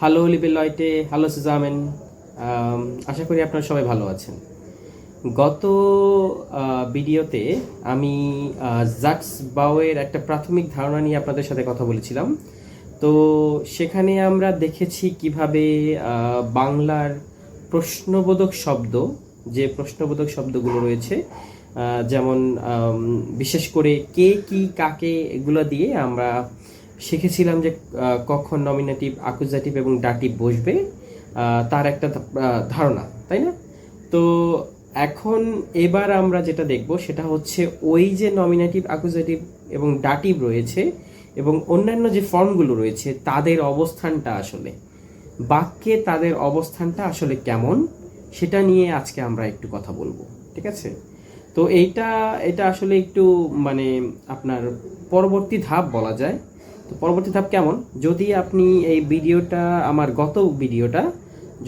Hello লিবে লয়টে hello সুজামেন আশা করি আপনারা সবাই ভালো আছেন। গত ভিডিওতে আমি জাক্স বাওয়ের একটা প্রাথমিক ধারণা নিয়ে আপনাদের সাথে কথা বলেছিলাম। তো সেখানে আমরা দেখেছি কীভাবে বাংলার প্রশ্নবোধক শব্দ, যে প্রশ্নবোধক শব্দগুলো রয়েছে যেমন বিশেষ করে কে, কি, কাকে, এগুলো দিয়ে আমরা শিখেছিলাম যে কখন নমিনেটিভ আকুজাটিভ এবং ডাটিভ বসবে তার একটা ধারণা, তাই না? তো এখন এবার আমরা যেটা দেখব সেটা হচ্ছে ওই যে নমিনেটিভ আকুজাটিভ এবং ডাটিভ রয়েছে এবং অন্যান্য যে ফর্মগুলো রয়েছে, তাদের অবস্থানটা আসলে, বাক্যে তাদের অবস্থানটা আসলে কেমন, সেটা নিয়ে আজকে আমরা একটু কথা বলব, ঠিক আছে? তো এইটা, এটা আসলে একটু মানে আপনার পরবর্তী ধাপ বলা যায়। তো পরবর্তী ধাপ কেমন? যদি আপনি এই ভিডিওটা, আমার গত ভিডিওটা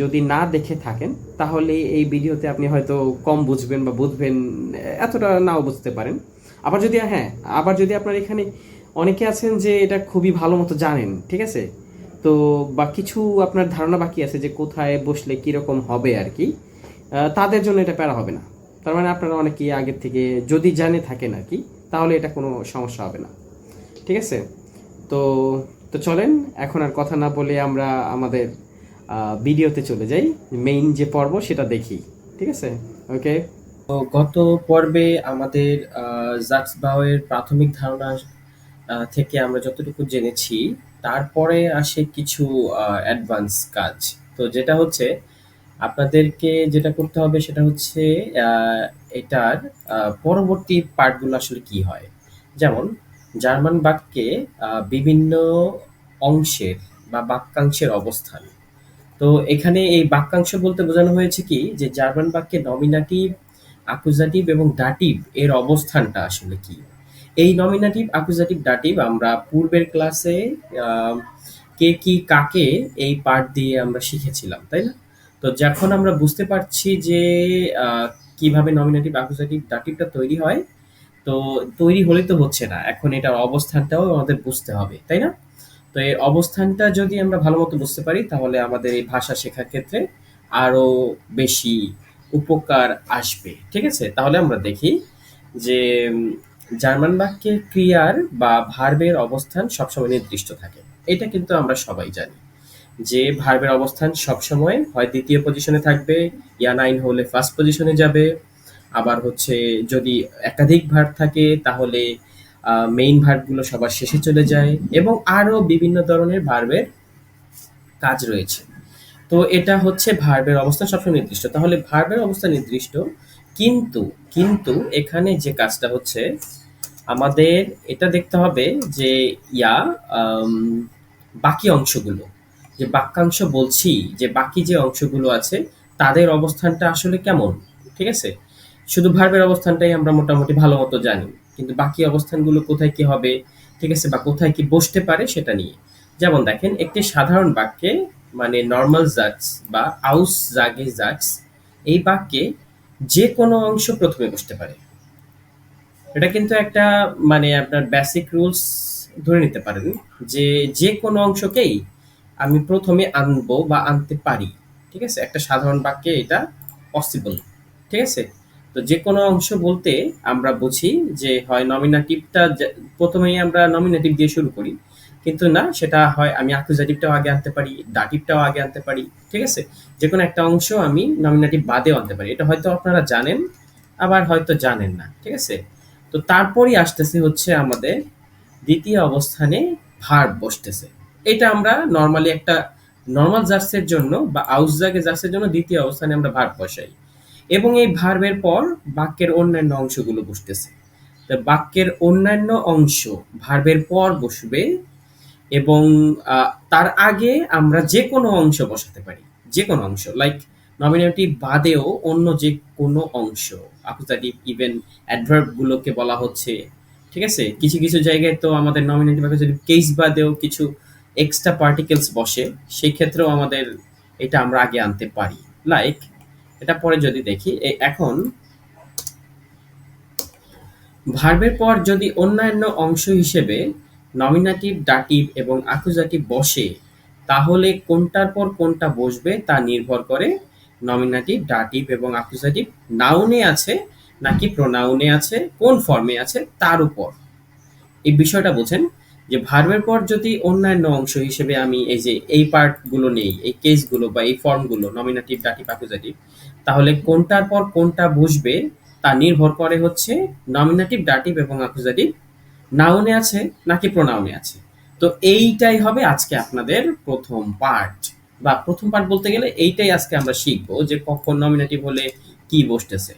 যদি না দেখে থাকেন, তাহলে এই ভিডিওতে আপনি হয়তো কম বুঝবেন বা বুঝবেন, এতটা নাও বুঝতে পারেন। আবার যদি হ্যাঁ আবার যদি আপনার এখানে অনেকে আছেন যে এটা খুবই ভালো মতো জানেন, ঠিক আছে? তো বা কিছু আপনার ধারণা বাকি আছে যে কোথায় বসলে কীরকম হবে আর কি তাদের জন্য এটা প্যারা হবে না। তার মানে আপনারা অনেকেই আগের থেকে যদি জানে থাকেন আর কি, তাহলে এটা কোনো সমস্যা হবে না। ঠিক আছে? তো তো চলেন, এখন আর কথা না বলে আমরা আমাদের ভিডিওতে চলে যাই। মেইন যে পর্ব সেটা দেখি, ঠিক আছে? ওকে তো গত পর্বে আমাদের জাক্স বাওয়ের প্রাথমিক ধারণা থেকে আমরা যতটুকু জেনেছি, তারপরে আসে কিছু অ্যাডভান্স কাজ। তো যেটা হচ্ছে, আপনাদেরকে যেটা করতে হবে সেটা হচ্ছে এটার পরবর্তী পার্টগুলো আসলে কি হয়? যেমন জার্মান বাক্যে বিভিন্ন অংশের বা বাক্যাংশের অবস্থান। তো এখানে এই বাক্যাংশ বলতে বোঝানো হয়েছে কি, যে জার্মান বাক্যে নমিনাটিভ আকুজাটিভ এবং ডাটিভ এর অবস্থানটা আসলে কি। এই নমিনাটিভ আকুজাটিভ ডাটিভ আমরা পূর্বের ক্লাসে কে কি কাকে এই পার্ট দিয়ে আমরা শিখেছিলাম, তাই না? তো যখন আমরা বুঝতে পারছি যে কীভাবে নমিনেটিভ অ্যাকুজেটিভ ডাটিভটা তৈরি হয় তো তৈরি হলে তো হচ্ছে না। এখন এটার অবস্থানটাও আমাদের বুঝতে হবে, তাই না? তো এর অবস্থানটা যদি আমরা ভালো মতো বুঝতে পারি, তাহলে আমাদের এই ভাষা শেখার ক্ষেত্রে আরও বেশি উপকার আসবে, ঠিক আছে? তাহলে আমরা দেখি যে জার্মান বাক্যে ক্রিয়ার বা ভার্বের অবস্থান সবসময় নির্দিষ্ট থাকে। এটা কিন্তু আমরা সবাই জানি যে, ভার্বের অবস্থান সবসময় হয় দ্বিতীয় পজিশনে থাকবে ইয়া নাইন হলে ফার্স্ট পজিশনে যাবে আবার হচ্ছে যদি একাধিক ভার্ব থাকে, তাহলে মেইন ভার্বগুলো সবার শেষে চলে যায় এবং আরও বিভিন্ন ধরনের ভার্বের কাজ রয়েছে। তো এটা হচ্ছে ভার্বের অবস্থা সবসময় নির্দিষ্ট। তাহলে ভার্বের অবস্থা নির্দিষ্ট, কিন্তু কিন্তু এখানে যে কাজটা হচ্ছে, আমাদের এটা দেখতে হবে যে, ইয়া বাকি অংশগুলো, যে বাক্যাংশ বলছি, যে বাকি যে অংশগুলো আছে, তাদের অবস্থানটা আসলে কেমন, ঠিক আছে? শুধু ভার্বের অবস্থানটাই আমরা মোটামুটি ভালো মতো জানি। কিন্তু বাকি অবস্থানগুলো কোথায় কি হবে, ঠিক আছে, বা কোথায় কি বসতে পারে সেটা নিয়ে। যেমন দেখেন, একটি সাধারণ বাক্যে মানে নর্মাল জাজ বা আউস জাগে জাজ এই বাক্যে যে কোনো অংশ প্রথমে বসতে পারে। এটা কিন্তু একটা মানে আপনার বেসিক রুলস ধরে নিতে পারেন যে যে কোনো অংশকেই আমি প্রথমে আনব বা আনতে পারি। ঠিক আছে, একটা সাধারণ বাক্যে এটা পসিবল ঠিক আছে তো যে কোনো অংশ বলতে আমরা বুঝি যে হয় নমিনাটিভটা প্রথমেই আমরা নমিনেটিভ দিয়ে শুরু করি। কিন্তু না, সেটা হয় আমি অ্যাকুজেটিভটাও আগে আনতে পারি ডাটিভটাও আগে আনতে পারি, ঠিক আছে? যে কোনো একটা অংশ আমি নমিনেটিভ বাদেও আনতে পারি। এটা হয়তো আপনারা জানেন, আবার হয়তো জানেন না, ঠিক আছে? তো তারপরই আসতেছে হচ্ছে আমাদের দ্বিতীয় অবস্থানে ভার্ব বসতেছে। এটা আমরা নর্মালি একটা নর্মাল জার্সের জন্য বা আউসজাগে জার্সের জন্য দ্বিতীয় অবস্থানে আমরা ভার্ব বসাই। এবং এই ভার্বের পর বাক্যের অন্যান্য অংশগুলো বসতেছে। বাক্যের অন্যান্য অংশ ভার্বের পর বসবে এবং তার আগে আমরা যে কোনো অংশ বসাতে পারি। যে কোনো অংশ লাইক নমিনেটিভ বাদেও অন্য যে কোনো অংশ। অ্যাকুজাটিভ ইভেন অ্যাডভার্ব গুলোকে বলা হচ্ছে। ঠিক আছে? কিছু কিছু জায়গায় তো আমাদের নমিনেটিভ অ্যাকুজাটিভ কেস বাদেও কিছু এক্সট্রা পার্টিকেলস বসে। সেই ক্ষেত্রেও আমাদের এটা আমরা আগে আনতে পারি। লাইক এটা পরে যদি দেখি এখন ভার্বের পর যদি অন্যান্য অংশ হিসেবে নমিনাটিভ, ডাটিভ এবং আকুজাটিভ বসে, তাহলে কোনটার পর কোনটা বসবে তা নির্ভর করে নমিনাটিভ, ডাটিভ এবং অ্যাকুজাটিভ নাউনে আছে নাকি প্রোনাউনে আছে, কোন ফর্মে আছে, তার উপর। এই বিষয়টা বোঝেন যে ভার্বের পর যদি অন্যান্য অংশ হিসেবে আমি এই যে এই পার্টগুলো নেই, এই কেসগুলো বা এই ফর্মগুলো নমিনাটিভ ডাটিভ অ্যাকুজাটিভ তাহলে কোনটার পর কোনটা বসবে তা নির্ভর করে হচ্ছে নমিনাটিভ ডাটিভ এবং অ্যাকুজাটিভ নাউনে আছে নাকি প্রোনাউনে আছে। তো এইটাই হবে আজকে আপনাদের প্রথম পার্ট বা প্রথম পার্ট বলতে গেলে এইটাই আজকে আমরা শিখব যে কখন নমিনেটিভ হলে কি বসতেছে।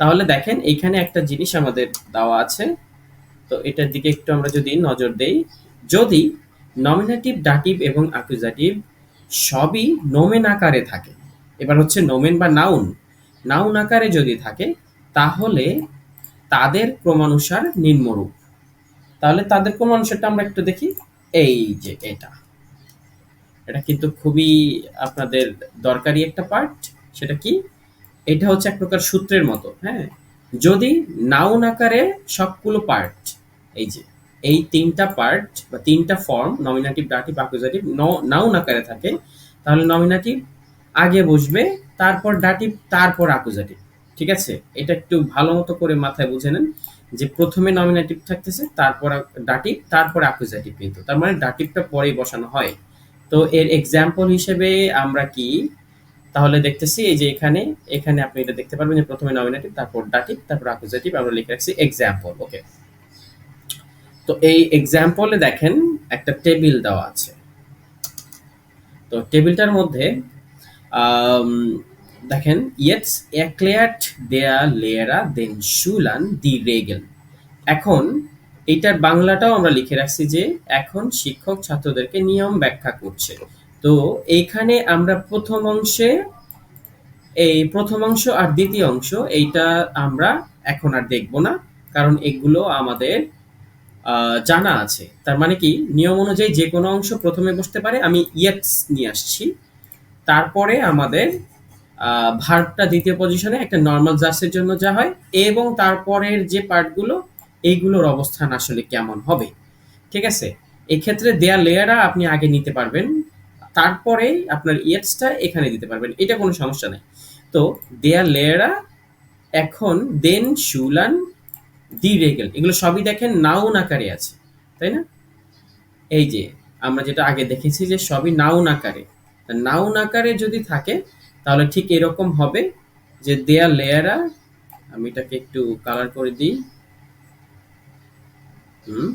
তাহলে দেখেন, এইখানে একটা জিনিস আমাদের দেওয়া আছে। তো এটার দিকে একটু আমরা যদি নজর দেই, যদি নমিনেটিভ ডাটিভ এবং অ্যাকুজাটিভ সবই নোমেন আকারে থাকে, এবার হচ্ছে নোমেন বা নাউন নাউন আকারে যদি থাকে, তাহলে তাদের ক্রমানুসার নিম্নরূপ। তাহলে তাদের ক্রমানুসারটা আমরা একটু দেখি, এই যে এটা। এটা কিন্তু খুবই আপনাদের দরকারি একটা পার্ট সেটা কি? এটা হচ্ছে এক প্রকার সূত্রের মতো হ্যাঁ? যদি নাউন আকারে সবগুলো পার্ট এই যে, এই তিনটা পার্ট বা তিনটা form nominative dative accusative noun আকারে থাকে, তাহলে নমিনাটিভ আগে বসবে, তারপর ডাটিভ তারপর অ্যাকুজাটিভ ঠিক আছে? এটা একটু ভালো মতো করে মাথায় বুঝে নেন যে প্রথমে নমিনেটিভ থাকতেছে, তারপর ডাটিভ তারপর অ্যাকুজেটিভ কিন্তু। তার মানে ডাটিভটা পরেই বসানো হয়। তো এর এক্সাম্পল হিসেবে আমরা কি তাহলে দেখতেছি এই যে এখানে এখানে আপনি এটা দেখতে পারবেন যে প্রথমে নমিনেটিভ তারপর ডাটিভ তারপর অ্যাকুজাটিভ আমরা লিখে রাখছি এক্সাম্পল ওকে তো এই এক্সাম্পলে দেখেন একটা টেবিল দেওয়া আছে। তো টেবিলটার মধ্যে দেখেন ইয়েটস erklärt der Lehrer den Schülern দি রেগেল এখন এইটার বাংলাটাও আমরা লিখে রাখছি যে, এখন শিক্ষক ছাত্রদেরকে নিয়ম ব্যাখ্যা করছে। তো এইখানে আমরা প্রথম অংশে এই প্রথম অংশ আর দ্বিতীয় অংশ, এইটা আমরা এখন আর দেখব না, কারণ এগুলো আমাদের জানা আছে। তার মানে কি, নিয়ম অনুযায়ী যে কোনো অংশ প্রথমে বসতে পারে, আমি ইয়েটস নিয়ে আসছি। তারপরে আমাদের ভার্বটা দ্বিতীয় পজিশনে একটা নর্মাল জার্সের জন্য যা হয়, এবং তারপরের যে পার্টগুলো এইগুলোর অবস্থান আসলে কেমন হবে। ঠিক আছে? এক্ষেত্রে দেয়া লেয়ারা আপনি আগে নিতে পারবেন। তারপরে আপনার ইয়েটসটা এখানে দিতে পারবেন, এটা কোনো সমস্যা নেই। তো দেয়া লেয়ারা এখন দেন, শুলান, দি রেগেল, এগুলো সবই দেখেন নাউন আকারে আছে, তাই না? এই যে আমরা যেটা আগে দেখেছি যে সবই নাউন আকারে। নাউন আকারে যদি থাকে, তাহলে ঠিক এরকম হবে যে দেয়া লেয়ারা আমি এটাকে একটু কালার করে দিই। হুম।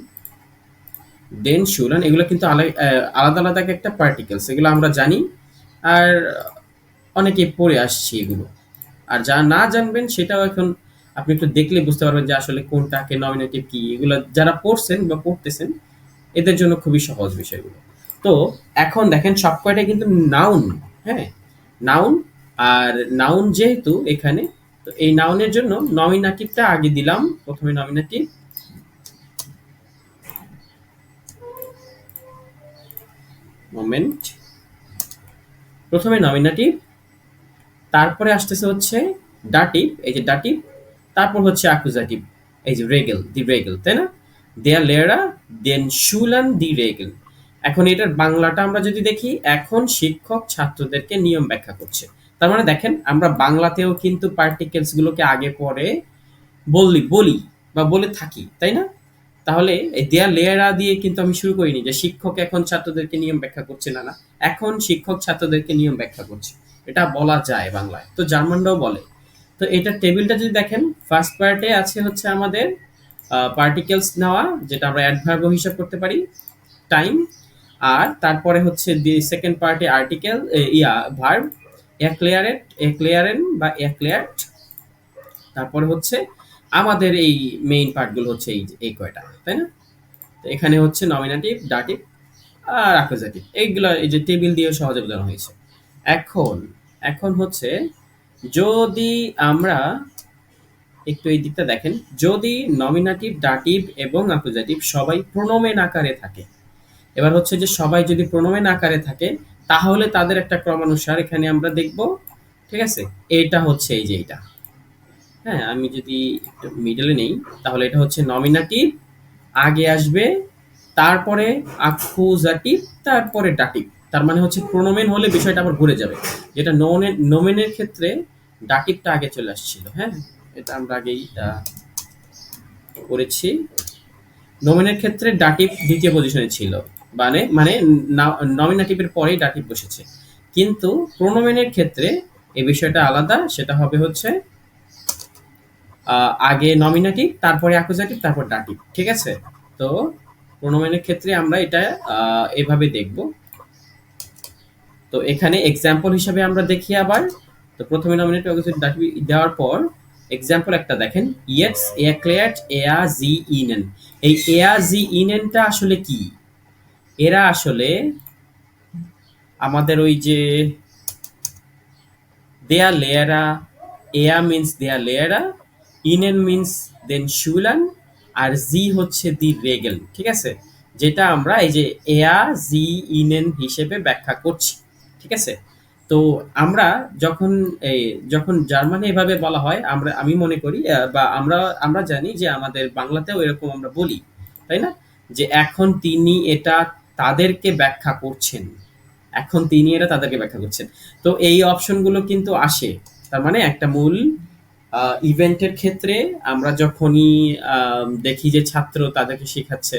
দেন শুলান এগুলো কিন্তু আলা- আলাদা আলাদা একটা পার্টিকেলস এগুলো আমরা জানি। আর অনেকে পড়ে আসছি এগুলো। আর যা না জানবেন, সেটাও এখন আপনি একটু দেখলে বুঝতে পারবেন যে আসলে কোনটাকে নমিনেটিভ কি, এগুলো যারা পড়ছেন বা পড়তেছেন, এদের জন্য খুবই সহজ বিষয়গুলো। তো এখন দেখেন, সব কয়টা কিন্তু নাউন হ্যাঁ? নাউন আর নাউন যেহেতু এখানে, তো এই নাউনের জন্য নমিনাটিভটা আগে দিলাম, প্রথমে নমিনাটিভ মোমেন্ট প্রথমে নমিনাটিভ তারপরে আসতেছে হচ্ছে ডাটিভ এই যে ডাটিভ তারপর হচ্ছে অ্যাকুজাটিভ এই যে রেগেল দি রেগেল তাই না? দেন শুলান দি রেগেল এখন এটার বাংলাটা আমরা যদি দেখি, এখন শিক্ষক ছাত্রদেরকে নিয়ম ব্যাখ্যা করছে। তার মানে দেখেন, আমরা বাংলাতেও কিন্তু পার্টিকেলস গুলোকে আগে পরে বললি বলি বা বলে থাকি, তাই না? তাহলে এই দেয়ার লেয়ারা দিয়ে কিন্তু আমি শুরু করিনি যে শিক্ষক এখন ছাত্রদেরকে নিয়ম ব্যাখ্যা করছে না না, এখন শিক্ষক ছাত্রদেরকে নিয়ম ব্যাখ্যা করছে। এটা বলা যায় বাংলায়। তো জার্মানরাও বলে। তো এটা টেবিলটা যদি দেখেন ফার্স্ট পার্টে আছে হচ্ছে আমাদের পার্টিকেলস নেওয়া, যেটা আমরা অ্যাডভার্ব হিসাব করতে পারি টাইম আর তারপরে হচ্ছে সেকেন্ড পার্টে আর্টিকেল ইয়া ভার্ব একলেয়ারেট একলেয়ারেন বা একলেয়ার্ট তারপরে হচ্ছে আমাদের এই মেইন পার্টগুলো হচ্ছে এই এই কয়টা, তাই না? তো এখানে হচ্ছে নমিনেটিভ ডাটিভ আর অ্যাকুজাটিভ এইগুলো এই যে টেবিল দিয়ে সহজে বোঝানো হয়েছে। এখন এখন হচ্ছে যদি আমরা একটু এই দিকটা দেখেন, যদি নমিনাটিভ ডাটিভ এবং অ্যাকুজাটিভ সবাই প্রোনোমেন আকারে থাকে, এবার হচ্ছে যে সবাই যদি প্রোনোমেন আকারে থাকে, তাহলে তাদের একটা ক্রমানুসার এখানে আমরা দেখব, ঠিক আছে? এটা হচ্ছে এই যে এইটা। হ্যাঁ আমি যদি একটু মিডলে নেই, তাহলে এটা হচ্ছে নমিনাটিভ আগে আসবে, তারপরে আকুজাটিভ তারপরে ডাটিভ তার মানে হচ্ছে প্রোনোমেন হলে বিষয়টা আবার ঘুরে যাবে। যেটা নোমেন নোমেনের ক্ষেত্রে ডাটিভটা আগে চলে আসছিল হ্যাঁ? এটা আমরা আগেই করেছি। নোমেনের ক্ষেত্রে ডাটিভ দ্বিতীয় পজিশনে ছিল। মানে মানে নমিনেটিভের পরেই ডাটিভ বসেছে। কিন্তু প্রোনোমেনের ক্ষেত্রে এই বিষয়টা আলাদা, সেটা হবে হচ্ছে আগে নমিনেটিভ তারপরে অ্যাকুজাটিভ তারপর ডাটিভ ঠিক আছে? তো প্রোনোমেনের ক্ষেত্রে আমরা এটা এভাবে দেখব। তো এখানে এক্সাম্পল হিসাবে আমরা দেখি আবার। তো প্রথমে নমিনেটিভ অ্যাকুজাটিভ ডাটিভ দেওয়ার পর এক্সাম্পল একটা দেখেন। ইয়েটস এক্লেয়ার্ট এয়া জি ইনেন এই এয়া জি ইনেনটা আসলে কি? এরা আসলে আমাদের ওই যে দেয়া লেয়ারা এয়া মিন্স দেয়া লেয়ারা ইনেন মিন্স দেন শুলান, আর জি হচ্ছে দি রেগেল, ঠিক আছে? যেটা আমরা এই যে এয়া, জি, ইনেন হিসেবে ব্যাখ্যা করছি, ঠিক আছে? তো আমরা যখন এই যখন জার্মানি এভাবে বলা হয়, আমরা, আমি মনে করি বা আমরা আমরা জানি যে আমাদের বাংলাতেও এরকম আমরা বলি, তাই না? যে এখন তিনি এটা তাদেরকে ব্যাখ্যা করছেন। এখন তিনি এটা তাদেরকে ব্যাখ্যা করছেন। তো এই অপশনগুলো কিন্তু আসে। তার মানে একটা মূল ইভেন্টের ক্ষেত্রে আমরা যখনই দেখি যে ছাত্র তাদেরকে শেখাচ্ছে,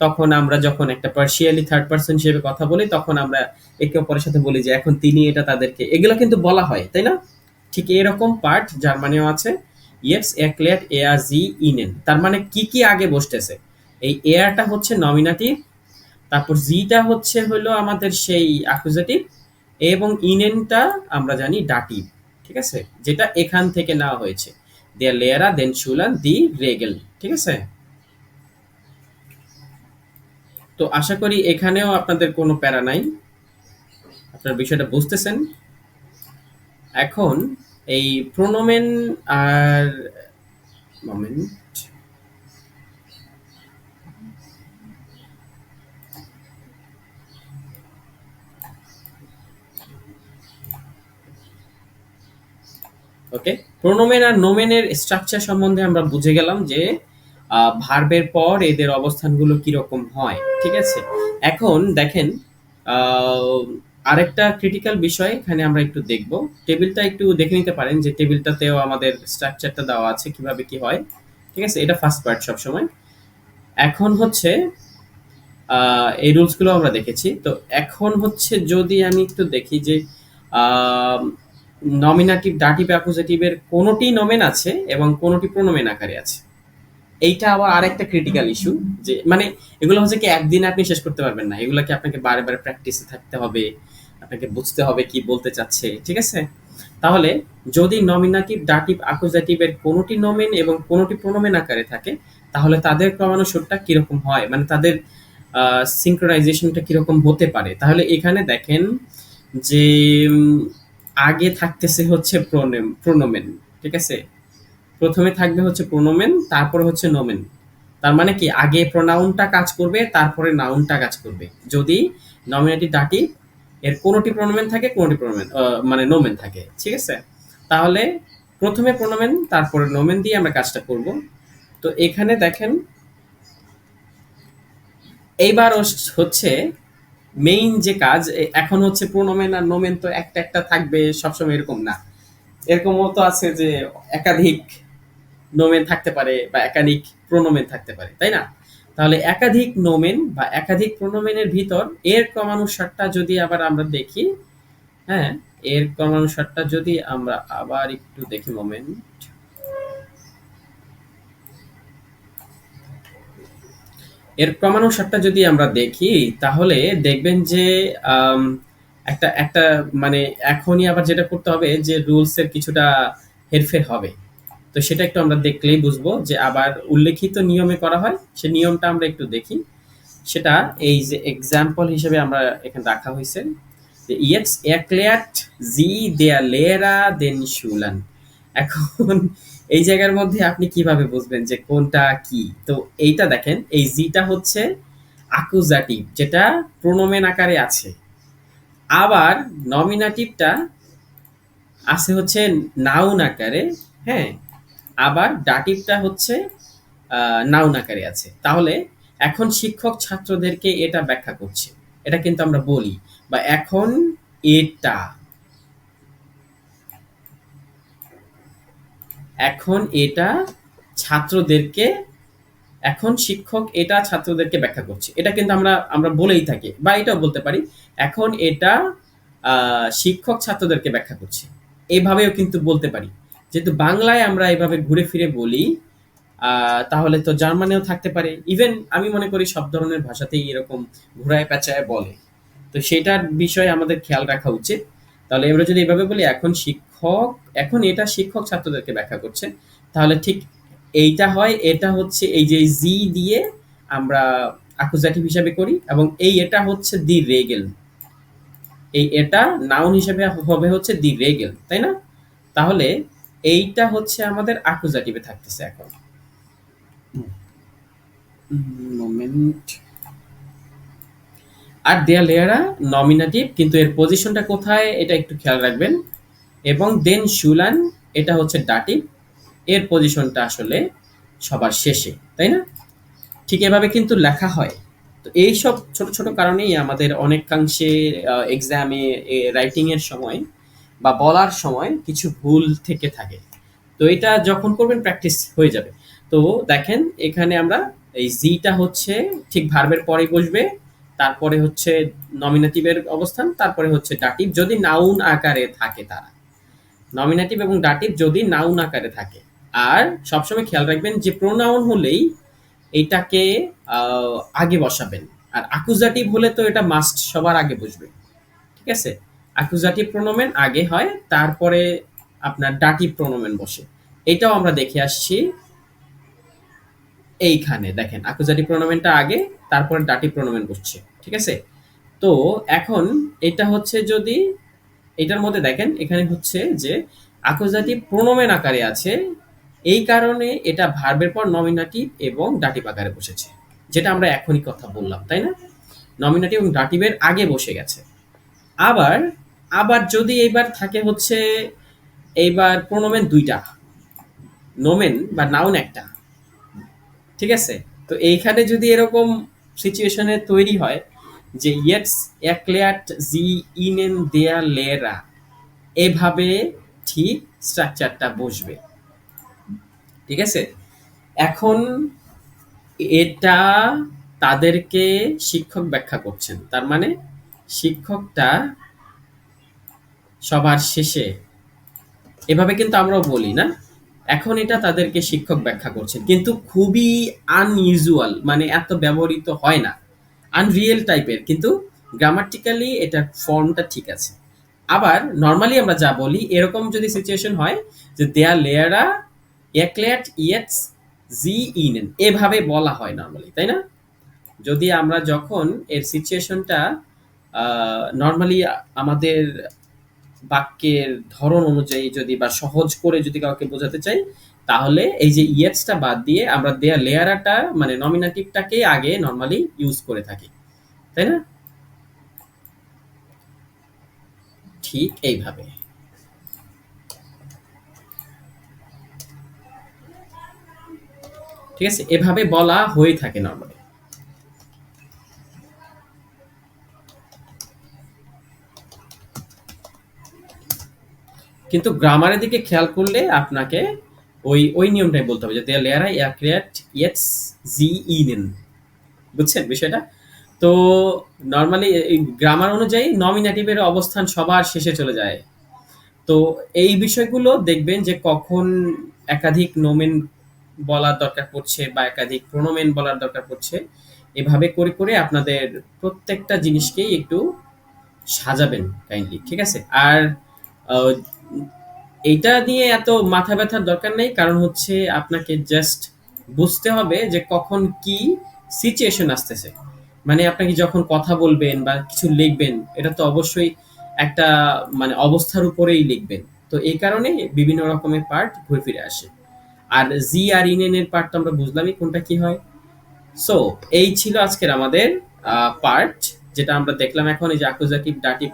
তখন আমরা যখন একটা পার্সিয়ালি থার্ড পার্সন হিসেবে কথা বলি, তখন আমরা একে অপরের সাথে বলি যে এখন তিনি এটা তাদেরকে, এগুলো কিন্তু বলা হয়, তাই না? ঠিক এরকম পার্ট জার্মানিও আছে ইয়েটস একলেট এয়ার জি, ইনেন। তার মানে কি কি আগে বসতেছে? এই এয়ারটা হচ্ছে নমিনাটিভ তারপর জিটা হচ্ছে হলো আমাদের সেই অ্যাকুজেটিভ এবং ইনেনটা আমরা জানি ডাটিভ ঠিক আছে? যেটা এখান থেকে নেওয়া হয়েছে। দে লেয়ারা দেন শুলান দি রেগেল ঠিক আছে? তো আশা করি এখানেও আপনাদের কোনো প্যারা নাই। আপনার বিষয়টা বুঝতেছেন। এখন এই প্রোনোমেন আর মোমেন্ট ওকে প্রোনোমেন আর নোমেনের স্ট্রাকচার সম্বন্ধে আমরা বুঝে গেলাম যে ভার্বের পর এদের অবস্থানগুলো কীরকম হয়, ঠিক আছে? এখন দেখেন আরেকটা ক্রিটিক্যাল বিষয় এখানে আমরা একটু দেখব। টেবিলটা একটু দেখে নিতে পারেন যে টেবিলটাতেও আমাদের স্ট্রাকচারটা দেওয়া আছে কীভাবে কি হয়, ঠিক আছে? এটা ফার্স্ট পার্ট সবসময়। এখন হচ্ছে এই রুলসগুলো আমরা দেখেছি। তো এখন হচ্ছে যদি আমি একটু দেখি যে নমিনাটিভ ডাটিভ অ্যাকুজেটিভের কোনোটি নমেন আছে এবং কোনোটি প্রোনোমেন আকারে আছে। এইটা আবার আরেকটা ক্রিটিক্যাল ইস্যু যে মানে এগুলো হচ্ছে কি একদিন আপনি শেষ করতে পারবেন না। এগুলোকে আপনাকে বারে বারে প্র্যাকটিসে থাকতে হবে, আপনাকে বুঝতে হবে কি বলতে চাচ্ছে, ঠিক আছে? তাহলে যদি নমিনাটিভ ডাটিভ অ্যাকুজেটিভের কোনোটি নমেন এবং কোনোটি প্রোনোমেন আকারে থাকে, তাহলে তাদের ক্রমানুসারটা কীরকম হয়? মানে তাদের সিঙ্ক্রোনাইজেশনটা কীরকম হতে পারে? তাহলে এখানে দেখেন যে আগে থাকতেছে হচ্ছে প্রোনেম, প্রোনোমেন, ঠিক আছে? প্রথমে থাকবে হচ্ছে প্রোনোমেন, তারপরে হচ্ছে নোমেন। তার মানে কি? আগে প্রোনাউনটা কাজ করবে, তারপরে নাউনটা কাজ করবে। যদি নমিনেটিভ ডাটিভ এর কোনোটি প্রোনোমেন থাকে, কোনোটি প্রোনোমেন মানে নোমেন থাকে, ঠিক আছে? তাহলে প্রথমে প্রোনোমেন, তারপরে নোমেন দিয়ে আমরা কাজটা করব। তো এখানে দেখেন, এইবার হচ্ছে মেইন যে কাজ এখন হচ্ছে প্রোনোমেন আর নোমেন তো একটা একটা থাকবে, সবসময় এরকম না। এরকমও তো আছে যে একাধিক নোমেন থাকতে পারে বা একাধিক প্রোনোমেন থাকতে পারে, তাই না? তাহলে একাধিক নোমেন বা একাধিক প্রোনোমেনের ভিতর এর ক্রমানুসারটা যদি আবার আমরা দেখি হ্যাঁ এর ক্রমানুসারটা যদি আমরা আবার একটু দেখি মোমেন্ট এর ক্রমানুসারটা যদি আমরা দেখি, তাহলে দেখবেন যে একটা একটা মানে এখনই আবার যেটা করতে হবে যে, রুলস এর কিছুটা হেরফের হবে। তো সেটা একটু আমরা দেখলেই বুঝব যে, আবার উল্লেখিত নিয়মে করা হয়, সে নিয়মটা আমরা একটু দেখি। সেটা এই যে এক্সাম্পল হিসেবে আমরা এখানে রাখা হয়েছে Yeats erklärt sie der Lehrer den Schülern এখন এই জায়গার মধ্যে আপনি কীভাবে বুঝবেন যে কোনটা কি? তো এইটা দেখেন, এই জিটা হচ্ছে আকুজাটিভ যেটা প্রোনোমেন আকারে আছে। আবার নমিনাটিভটা আছে হচ্ছে নাউন আকারে হ্যাঁ? আবার ডাটিভটা হচ্ছে নাউন আকারে আছে। তাহলে এখন শিক্ষক ছাত্রদেরকে এটা ব্যাখ্যা করছে। এটা কিন্তু আমরা বলি। বা এখন এটা এখন এটা ছাত্রদেরকে, এখন শিক্ষক এটা ছাত্রদেরকে ব্যাখ্যা করছে। এটা কিন্তু আমরা আমরা বলেই থাকি বা এটাও বলতে পারি, এখন এটা শিক্ষক ছাত্রদেরকে ব্যাখ্যা করছে। এইভাবেও কিন্তু বলতে পারি। যেহেতু বাংলায় আমরা এভাবে ঘুরে ফিরে বলি তাহলে তো জার্মানেও থাকতে পারে। ইভেন আমি মনে করি সব ধরনের ভাষাতেই এরকম ঘুরায় পেঁচায় বলে। তো সেটার বিষয়ে আমাদের খেয়াল রাখা উচিত। তাহলে আমরা যদি এভাবে বলি, এখন শিক্ষক, এখন এটা শিক্ষক ছাত্রদেরকে ব্যাখ্যা করছে, তাহলে ঠিক এইটা হয়, এটা হচ্ছে এই যে জি দিয়ে আমরা আকুজাটিভ হিসাবে করি এবং এই এটা হচ্ছে দি রেগেল। এই এটা নাউন হিসেবে হবে হচ্ছে দি রেগেল, তাই না? তাহলে এইটা হচ্ছে আমাদের আকুজাটিভে থাকতেছে এখন। মোমেন্ট আর দেয়ার লেয়ারা নমিনেটিভ কিন্তু এর পজিশনটা কোথায়, এটা একটু খেয়াল রাখবেন। এবং দেন শুলান এটা হচ্ছে ডাটিভ এর পজিশনটা আসলে সবার শেষে, তাই না? ঠিক এভাবে কিন্তু লেখা হয়। তো এই সব ছোট ছোট কারণেই আমাদের অনেকাংশে এক্সামে রাইটিংয়ের সময় বা বলার সময় কিছু ভুল থেকে থাকে। তো এটা যখন করবেন প্র্যাকটিস হয়ে যাবে। তো দেখেন, এখানে আমরা এই জিটা হচ্ছে ঠিক ভার্বের পরে বসবে তারপরে হচ্ছে নমিনেটিভের অবস্থান তারপরে হচ্ছে ডাটিভ যদি নাউন আকারে থাকে তারা। নমিনেটিভ এবং ডাটিভ যদি নাউন আকারে থাকে। আর সবসময় খেয়াল রাখবেন যে প্রোনাউন হলেই এইটাকে আহ, আগে বসাবেন। আর আকুজাটিভ হলে তো এটা মাস্ট সবার আগে বসবে। ঠিক আছে? আকুজাটিভ প্রোনোমেন আগে হয় তারপরে আপনার ডাটিভ প্রোনোমেন বসে। এটাও আমরা দেখে আসছি এইখানে। দেখেন আকুজাটিভ প্রোনোমেনটা আগে, তারপরে ডাটি প্রোনোমেন বসছে, ঠিক আছে? তো এখন এটা হচ্ছে যদি, এটার মধ্যে দেখেন, এখানে হচ্ছে যে আকুজাটিভ প্রোনোমেন আকারে আছে, এই কারণে এটা ভার্বের পর নমিনাটিভ এবং ডাটিভ আকারে বসেছে, যেটা আমরা এখনই কথা বললাম, তাই না? নমিনাটিভ এবং ডাটিভের আগে বসে গেছে। আবার আবার যদি এইবার থাকে হচ্ছে, এইবার প্রোনোমেন দুইটা নোমেন বা নাউন একটা ঠিক আছে? তো এইখানে যদি এরকম সিচুয়েশনে তৈরি হয় যে ইয়েটস একলেয়াট, জি, ইনেন, দেয়া, লেরা, এভাবে ঠিক স্ট্রাকচারটা বসবে। ঠিক আছে? এখন এটা তাদেরকে শিক্ষক ব্যাখ্যা করছেন। তার মানে শিক্ষকটা সবার শেষে, এভাবে কিন্তু আমরাও বলি না এখন এটা তাদেরকে শিক্ষক ব্যাখ্যা করছেন। কিন্তু খুবই আনইউজুয়াল মানে এত ব্যবহৃত হয় না। আনরিয়েল টাইপের কিন্তু গ্রামাটিক্যালি এটার ফর্মটা ঠিক আছে। আবার নর্মালি আমরা যা বলি, এরকম যদি সিচুয়েশন হয় যে দেয়ার লেয়ারা একলেট ইয়েটস জি ইনেন এভাবে বলা হয় নর্মালি তাই না? যদি আমরা যখন এর সিচুয়েশনটা নর্মালি আমাদের বাক্যের ধরন অনুযায়ী যদি বা সহজ করে যদি কাউকে বোঝাতে চাই, তাহলে এই যে ইয়েটসটা বাদ দিয়ে আমরা দেয়ার লেয়ারাটা মানে নমিনেটিভটাকে আগে নর্মালি ইউজ করে থাকি। তাই না? ঠিক এইভাবে। ঠিক আছে? এভাবে বলা হয়ে থাকে নর্মালি কিন্তু গ্রামারের দিকে খেয়াল করলে আপনাকে ওই ওই নিয়মটাই বলতে হবে যে দেয়ার লেয়ারা ইয়াক্রিয়াট ইয়েটস জি ই ইনেন বুঝছেন বিষয়টা? তো নর্মালি এই গ্রামার অনুযায়ী নমিনেটিভের অবস্থান সবার শেষে চলে যায়। তো এই বিষয়গুলো দেখবেন যে কখন একাধিক নোমেন বলার দরকার পড়ছে বা একাধিক প্রোনোমেন বলার দরকার পড়ছে, এভাবে করে করে আপনাদের প্রত্যেকটা জিনিসকেই একটু সাজাবেন কাইন্ডলি ঠিক আছে? আর এইটা নিয়ে এত মাথা ব্যথার দরকার নেই, কারণ হচ্ছে আপনাকে জাস্ট বুঝতে হবে যে কখন কি সিচুয়েশন আসতেছে। মানে আপনাকে যখন কথা বলবেন বা কিছু লিখবেন, এটা তো অবশ্যই একটা মানে অবস্থার উপরেই লিখবেন। তো এই কারণে বিভিন্ন রকমের পার্ট ঘুরে ফিরে আসে। আর জি আর ইনেন এর পার্ট তো আমরা বুঝলামই কোনটা কি হয়। সো এই ছিল আজকের আমাদের পার্ট যেটা আমরা দেখলাম এখন এই যে আকুজাটিভ ডাটিভ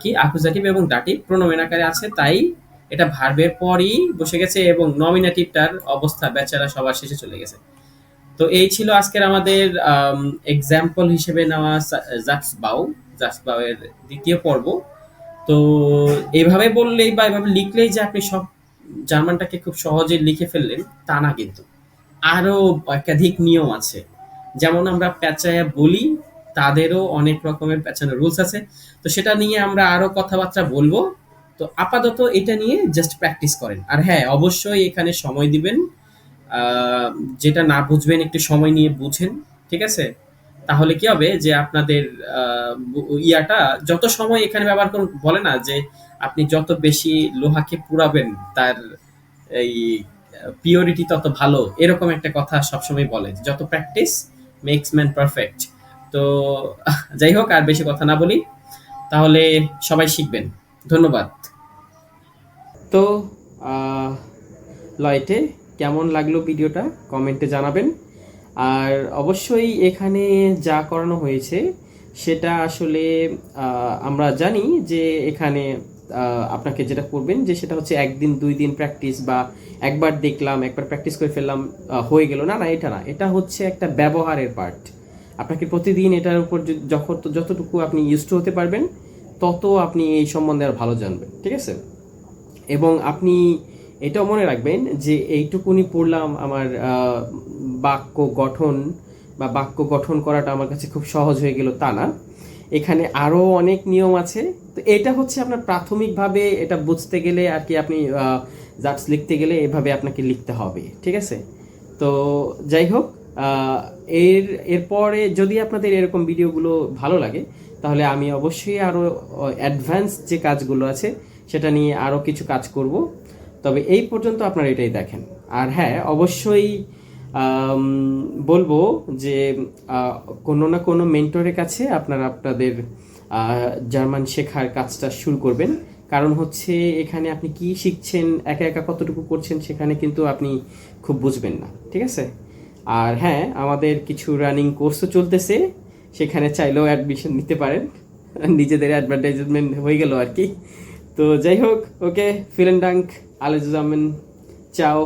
কি? আকুজাটিভ এবং ডাটিভ প্রোনোমেন আকারে আছে, তাই এটা ভার্বের পরই বসে গেছে এবং নমিনেটিভটার অবস্থা বেচারা সবার শেষে চলে গেছে। তো এই ছিল আজকের আমাদের এক্সাম্পল হিসেবে নেওয়া জাক্স বাউ জাসবাওয়ের দ্বিতীয় পর্ব। তো এভাবে বললেই বা এভাবে লিখলেই যে আপনি সব জার্মানটাকে খুব সহজে লিখে ফেললেন, তা না কিন্তু। আরও একাধিক নিয়ম আছে। যেমন আমরা প্যাচায়া বলি, তাদেরও অনেক রকমের প্যাচানো রুলস আছে। তো সেটা নিয়ে আমরা আরও কথাবার্তা বলব। তো আপাতত এটা নিয়ে জাস্ট প্র্যাকটিস করেন। আর হ্যাঁ অবশ্যই এখানে সময় দিবেন। যেটা না বুঝবেন, একটু সময় নিয়ে বুঝেন, ঠিক আছে? তাহলে কি হবে যে আপনাদের ইয়াটা যত সময় এখানে ব্যবহার করুন, বলে না যে আপনি যত বেশি লোহাকে পুরাবেন, তার এই পিওরিটি তত ভালো, এরকম একটা কথা সবসময় বলে যত প্র্যাকটিস মেক্স ম্যান পারফেক্ট তো যাই হোক, আর বেশি কথা না বলি। তাহলে সবাই শিখবেন। ধন্যবাদ। তো লয়টে, কেমন লাগল ভিডিওটা? কমেন্টে জানাবেন। আর অবশ্যই এখানে যা করানো হয়েছে, সেটা আসলে আমরা জানি যে এখানে আপনাকে যেটা করবেন যে সেটা হচ্ছে একদিন, দুই দিন প্র্যাকটিস বা একবার দেখলাম, একবার প্র্যাকটিস করে ফেললাম হয়ে গেল। না না, এটা না। এটা হচ্ছে একটা ব্যবহারের পার্ট আপনাকে প্রতিদিন এটার উপর যখন, যতটুকু আপনি ইউজ হতে পারবেন, তত আপনি এই সম্বন্ধে আর ভালো জানবেন। ঠিক আছে? এবং আপনি এটাও মনে রাখবেন যে এইটুকুনি পড়লাম আমার বাক্য গঠন বা বাক্য গঠন করাটা আমার কাছে খুব সহজ হয়ে গেল তা না। এখানে আরও অনেক নিয়ম আছে। তো এটা হচ্ছে আপনার প্রাথমিকভাবে এটা বুঝতে গেলে আর কি আপনি জাটস লিখতে গেলে এভাবে আপনাকে লিখতে হবে, ঠিক আছে? তো যাই হোক এর, এরপরে যদি আপনাদের এরকম ভিডিওগুলো ভালো লাগে, তাহলে আমি অবশ্যই আরও অ্যাডভান্স যে কাজগুলো আছে সেটা নিয়ে আরও কিছু কাজ করব। তবে এই পর্যন্ত আপনারা এটাই দেখেন। আর হ্যাঁ অবশ্যই বলব যে কোনো না কোনো মেন্টরের কাছে আপনারা আপনাদের জার্মান শেখার কাজটা শুরু করবেন। কারণ হচ্ছে এখানে আপনি কি শিখছেন, একা একা কতটুকু করছেন সেখানে কিন্তু আপনি খুব বুঝবেন না, ঠিক আছে? আর হ্যাঁ আমাদের কিছু রানিং কোর্সও চলতেছে, সেখানে চাইলেও অ্যাডমিশন নিতে পারেন। নিজেদের অ্যাডভার্টাইজমেন্ট হয়ে গেল আর কি। তো যাই হোক ওকে ফিলেন ডাঙ্ক আলেজুজামিন চাও।